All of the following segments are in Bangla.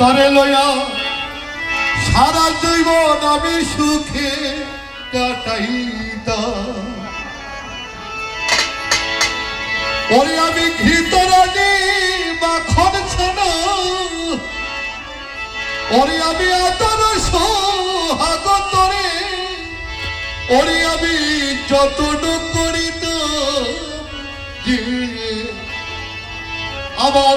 তরে লয়া সারা জীবন আমি সুখে কাটাইতাম। ওরে আমি ঘৃত রাজি মাখন ছানা ওরে আমি আদর সোহাগতরে ওরে আমি যতন করিত আমার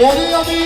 ওরে আমি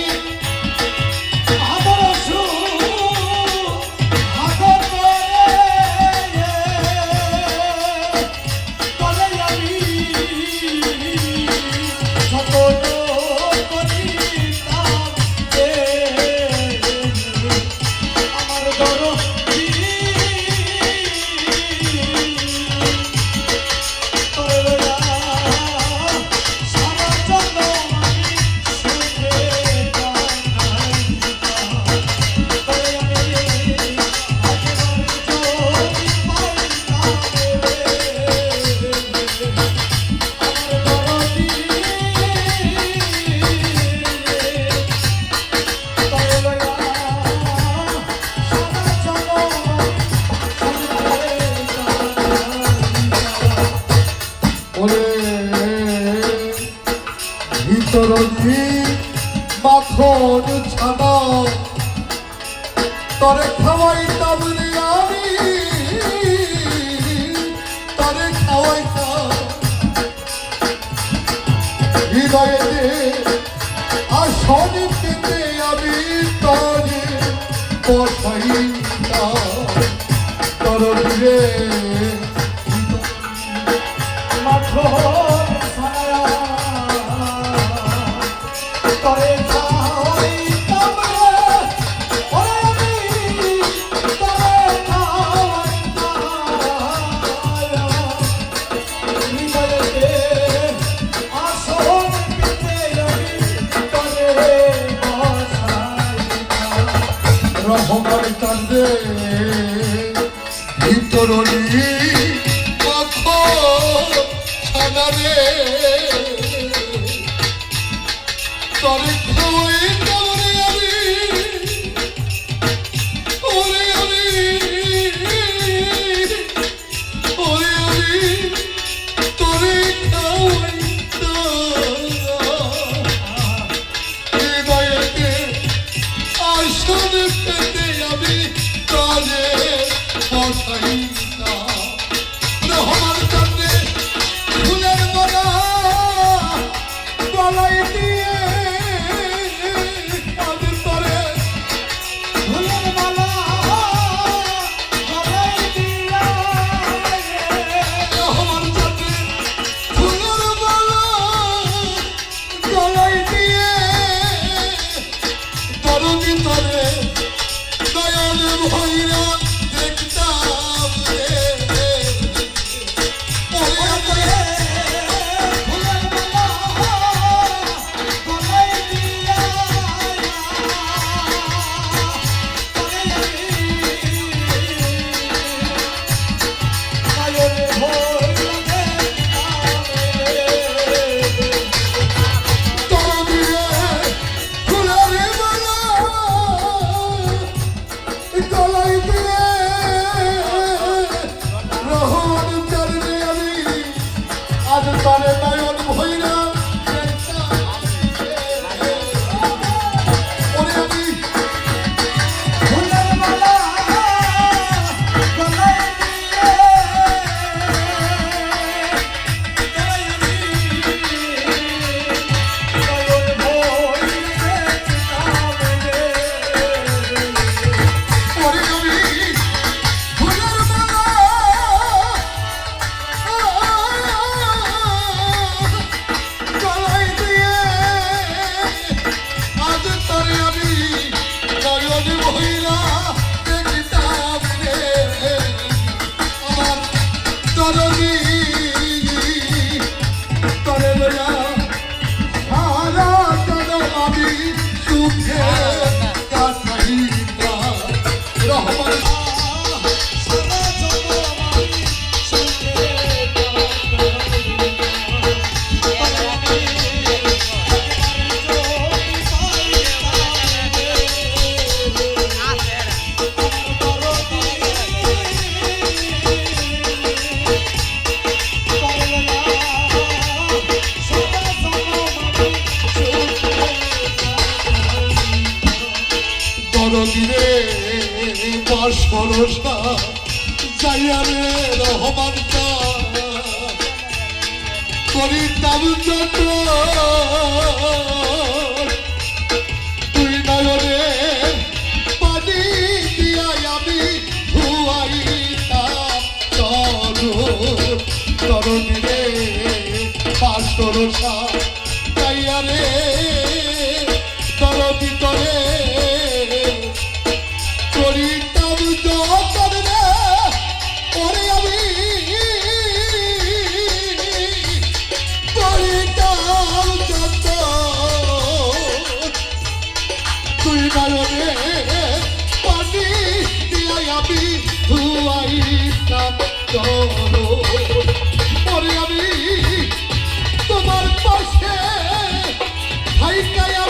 হৃদয়েতে আমি তরে বসাইতাম তর রে কান্দে ভিতরনি মাখো ছানারে তরে করিতাম যত তুই নয়নে পানি দিয়া আমি ধুয়াইতাম যাইয়া তুই নয়নে পানি দিয়া আমি ধুয়াইতাম চলো। ওরে আমি তোমার পাশে হাইকায়া